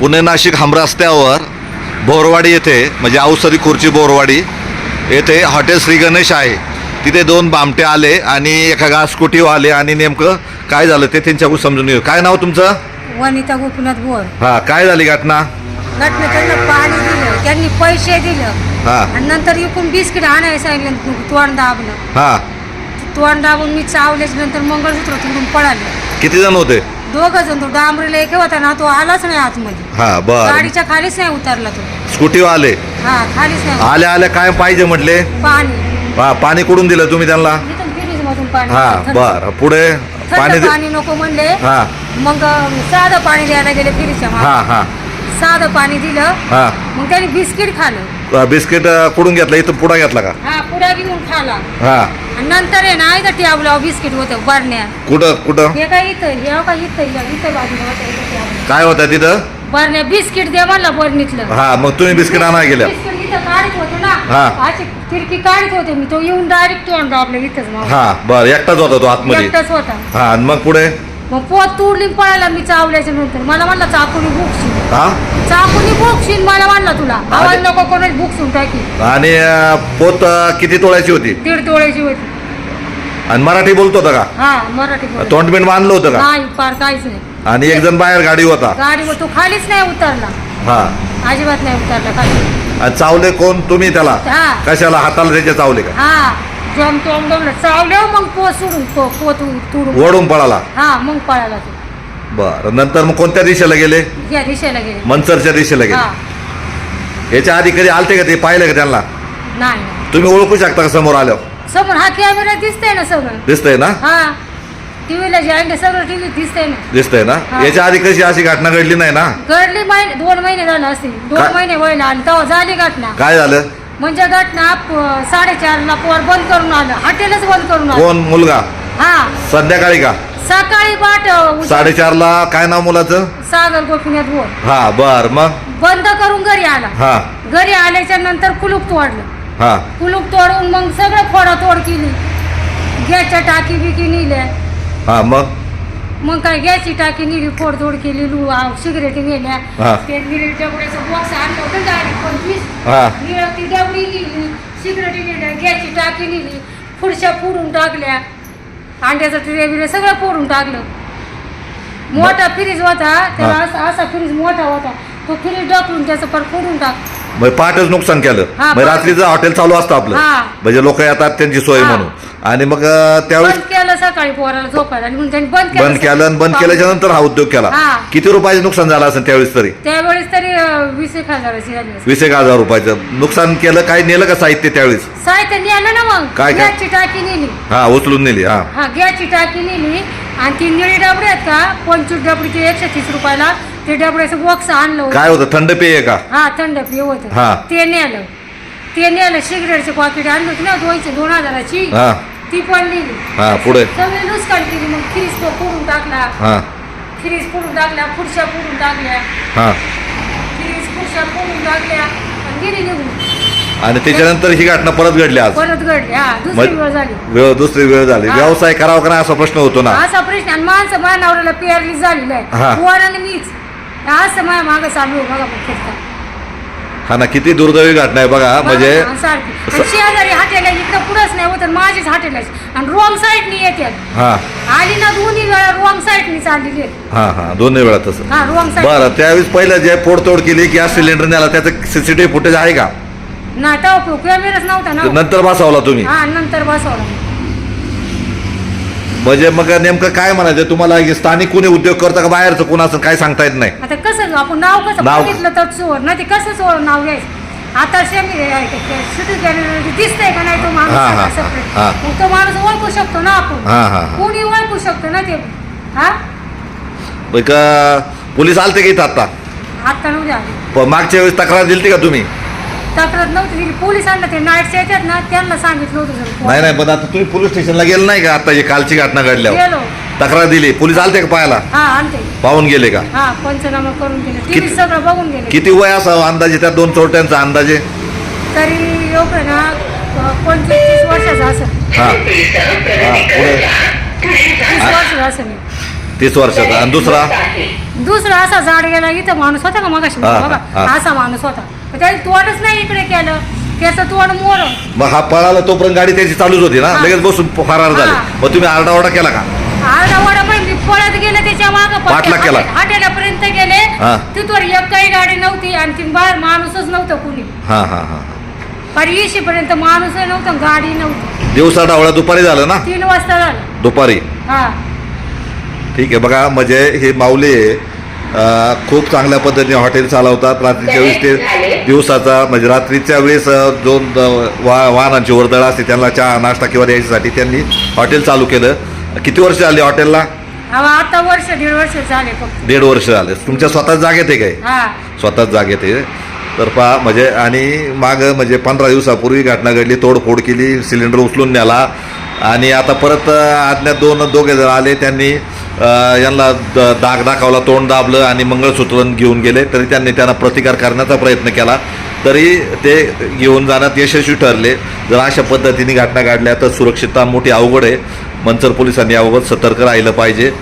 पुणे नाशिक हम रस्त्यावर बोरवाडी येथे म्हणजे औषधी खुर्ची बोरवाडी येथे हॉटेल श्री गणेश आहे. तिथे दोन बामटे आले आणि एका गा स्कूटीवर आले आणि नेमकं काय झालं ते त्यांच्याकडून समजून घेऊ. काय नाव तुमचं? वनिता गोपीनाथ बोर. हां काय झाली घटना? घटना त्यांना पाणी दिलं त्यांनी पैसे दिलं. हां. आणि नंतर इकडून बिस्किट आणायला सांगितलं तोंड दाबलं हां. तोंड दाबून मी चावल्याच्या नंतर मंगळसूत्र तिकडून पळाले. किती जण होते? दोघं जण तो डांबरीला एक होता ना तो आलाच नाही आतमध्ये. हां बर. गाडीच्या खालीच नाही उतरला तो. स्कूटीवर आले? हा खालीच नाही आल्या आल्या काय पाहिजे म्हटले? पाणी. हा पाणी कुठून दिलं तुम्ही त्यांना? इथून फ्रीज मधून पाणी. हा थंड- बर. पुढे पाणी दे पाणी नको म्हणले. हा. मग साधं पाणी द्यायला गेले फ्रीजच्या हा. हा. साधं पाणी दिलं. हा. मग त्यांनी बिस्किट खाल्लं. अ, बिस्किट अ, कुठून घेतलं? इथं पुढा घेतला का? हा पुढा घेऊन खाला. हा. आणि नंतर आहे ना इथं टॅबला बिस्किट होतं बरण्या कुठं कुठं? हे काय इथं हे काय इथं इथं इथं बाजूला होतं इथं. काय होतं तिथं? बरण्या बिस्किट दे म्हणला बरणीतलं हा मग तुम्ही बिस्किट आणायला गेल्या. बिस्किट इथं काढत होतो ना. हा. अशी खिडकी काढत होते मी. तो येऊन डायरेक्ट तोंड दाबलं इथंच मग. हा बर एकटाच होता तो आतमध्ये. एकटाच होता. हा आणि मग पुढे? मग पोत तुडली पळायला मी चावल्याच्या नंतर. मला म्हणला चाकूनी भुकशील. हा? चाकूनी भुकशील मला म्हणला तुला. आवाज नको कोणाच भुकसून टाकी. आणि अ, पोत अ, किती तोळ्याची होती? दीड तोळ्याची होती. आणि मराठी बोलतो होता का? हा मराठी बोल. तोंडबिंड बांधलं होतं का? नाही फार काहीच नाही. आणि एक जण बाहेर गाडी होता? गाडीवर तो खालीच नाही उतरला. हा. अजिबात नाही उतरला खाली. आणि चावले कोण? तुम्ही त्याला? हा. कशाला? हाताला त्याच्या चावले का? हा. जम तोंड डोंबलं चावल्यावर मग पोत सोडून तो पोत तुडून. ओढून पळाला? हा मग पळाला तो. बर नंतर मग कोणत्या दिशेला गेले? या दिशेला गेले. मनसरच्या दिशेला हा. गेले याच्या आधी कधी आलते का ते पाहिलं का त्यांना? नाही नाही. तुम्ही ओळखू शकता का समोर आल्यावर? समोर हा कॅमेरा दिसतंय ना सगळं दिसतंय ना? हा. टीव्हीला जे आहे ना सगळं टीव्ही दिसतंय ना. दिसतंय ना? हा. याच्या आधी कशी अशी घटना घडली नाही ना? घडली महिने दोन महिने झाले असतील दोन काय? महिने व्हायला आणि तेव्हा झाली घटना. काय झालं? म्हणजे घटना प- साडेचारला पोर बंद करून आलं. हॉटेलच बंद करून आलं. कोण? मुलगा? हा. संध्याकाळी का? सकाळी बाट साडेचारला काय नाव मुलाचं? सागर गोपीनाथ बोल. हा बर मग? बंद करून घरी आला. हा. घरी आल्याच्यानंतर कुलूप तोडलं. हा. कुलूप तोडून मग सगळं फोडातोड केली. गॅसच्या टाकी बिकी नेल्या. हा मग? मग काय गॅसची टाकी नेली फोडतोड केली लू सिगरेटी नेल्या. हा. ते निळी डबड्याचं बॉक्स आणलं होतं डायरेक्ट पंचवीस. हा. निळं ती डबडी नेली सिगरेटी नेल्या गॅसची टाकी नेली फुडशा फोडून टाकल्या. अंड्याचं ट्रे बिरे सगळं फोडून टाकलं. मोठा फ्रीज होता त्याला. असा असा फ्रीज मोठा होता. तो फ्रीज ढकलून त्याचं पर फोडून टाक मग पहाटेच नुकसान केलं. हा, मग पहाटे. रात्रीचं हॉटेल चालू असतं आपलं. हा. म्हणजे लोक येतात त्यांची सोय हा. म्हणून. आणि मग अं, त्यावेळेस बंद केलं सकाळी पोराला झोपायला. आणि त्यांनी बंद केलं बंद केलं आणि बंद केल्याच्यानंतर हा उद्योग केला. हा. किती रुपयाचे नुकसान झालं असेल त्यावेळेस तरी? त्यावेळेस तरी अं, वीस एक हजाराची झाली असेल. वीस एक हजार रुपयाचं. नुकसान केलं काय नेलं का साहित्य त्यावेळेस? साहित्य नेलं ना मग. काय काय? गॅसची टाकी नेली. हा उचलून नेली हा. हा गॅसची टाकी नेली. आणि ती निळी डबडे आहेत का? पंचवीस डबडीचे एकशे तीस रुपयाला ते डबड्याचं बॉक्स आणलं होतं. काय होतं? थंड पेय का? हा थंड पिय होतं. हा. ते नेलं. ते नेलं सिगरेटचे पॉकेट आणलं होती ना दोनशे दोन हजाराची. हा. ती पण नेली हा पुढे? सगळी नुकसान केली. मग फ्रीज फोडून टाकला. हा. फ्रीज फोडून टाकल्या खुर्च्या फोडून टाकल्या. हा. फ्रीज खुर्च्या फोडून टाकल्या आणि गेली निघून. आणि त्याच्यानंतर ही घटना परत घडली आज? परत घडली. हा दुसरी वेळ झाली. वेळ दुसरी वेळ झाली. हा. व्यवसाय करावा का नाही असा प्रश्न होतो ना? असा प्रश्न आणि माणसं मानावऱ्याला पेरली झालेलं हा. आहे पोराने मीच. असं माझ्या मागं चालू आहे बघा हा ना किती दुर्दैवी घटना आहे बघा म्हणजे सारखी. आणि शेजारी हाटेला इकडं पुढंच नाही होत आणि माझीच हाटेलाच आणि रॉंग साईडनी येतात हा. आली ना दोन्ही वेळा रॉंग साईडनी चाललेली आहे. हा हा दोन्ही वेळा तसं. हा रॉंग साईड बरं त्यावेळेस पहिलं जे फोडतोड केली गॅस सिलेंडर नेला त्याचं सीसीटीव्ही फुटेज आहे का? नाही तेव्हा कॅमेराच नव्हता ते ना. नंतर बसवला तुम्ही? हा नंतर बसवला म्हणजे मग नेमकं काय म्हणायचं? तुम्हाला हे स्थानिक कोणी उद्योग करतं का बाहेरचं कोण असं काय सांगता येत नाही? आता कसं? आपण नाव कसं नाव- बघितलं तर चोर ना ते कसं चोर नाव घ्यायचं? आता शेमी दिसतंय का नाही तो माणूस? हा, हा, सगळा हा, separate. हा. मग तो माणूस ओळखू शकतो ना आपण. हा हा कोणी ओळखू शकतो ना ते? हा? मग का पोलीस आलते का इथं आता? प- मागच्या वेळेस तक्रार दिली का तुम्ही? तक्रार नव्हती दिली पोलिसांना ते नाईटचे येतात ना त्यांना सांगितलं होतं जर नाही नाही पण आता तुम्ही पोलीस स्टेशनला गेले नाही का? आता ही कालची घटना घडल्यावर. गेलो. तक्रार दिली. पोलीस आलते का पाहायला? हा आणते पाहून गेले का? हा पंचनामा करून गेले टीव्ही किती- सगळं बघून गेले. किती वय असावं अंदाजे? त्या दोन चोरट्यांचा अंदाजे? तरी एवढं ना पंचवीस तीस वर्षाचा असेल. हा. हा पुढे. तीस वर्षाचा असेल. तीस वर्षाचा. आणि दुसरा? दुसरा असा झाड गेला इथं माणूस होता का मगाशी? हा, बघा हा. असा माणूस होता. त्याने तोडच नाही इकडे केलं. त्याचं तोड मोर. मग हा पळाला तोपर्यंत गाडी त्याची चालूच होती ना. लगेच बसून फरार झाले. हा. मग तुम्ही आरडाओरडा केला का? आरडावाडा पण मी पळत गेले त्याच्या मागं पाठलाग केला. हॉटेलापर्यंत गेले. हा. तिथवर एक काही गाडी नव्हती. आणि ती बाहेर माणूसच नव्हतं कुणी. हा हा हा पण पर्यंत माणूसही नव्हतं गाडी नव्हती. दिवसा डावळा दुपारी झालं ना? तीन वाजता झालं. दुपारी. हा. ठीक आहे बघा म्हणजे हे माऊली अं, खूप चांगल्या पद्धतीने हॉटेल चालवतात. रात्रीच्या वेळेस ते दिवसाचा म्हणजे रात्रीच्या वेळेस अं, वा वाहनांची वर्दळ असते त्यांना चहा नाश्ता किंवा द्यायच्यासाठी त्यांनी हॉटेल चालू केलं. किती वर्ष झाली हॉटेलला? आता वर्ष दीड वर्ष झाले दीड वर्ष झाले. तुमच्या स्वतः जागेत आहे काय? हा. स्वतःच जागेत आहे. तर पहा म्हणजे आणि माग म्हणजे पंधरा दिवसापूर्वी घटना घडली तोडफोड केली सिलेंडर उचलून नेला. आणि आता परत अं, आज्ञात दोन दोघे जण आले त्यांनी यांना द- दाग दाखवला तोंड दाबलं आणि मंगळसूत्र घेऊन गेले. तरी त्यांनी त्यांना प्रतिकार करण्याचा प्रयत्न केला. तरी ते घेऊन जाण्यात यशस्वी ठरले. जर अशा पद्धतीने घटना घडल्या तर सुरक्षितता मोठी अवघड आहे. मंचर पोलिसांनी याबाबत सतर्क राहिलं पाहिजे.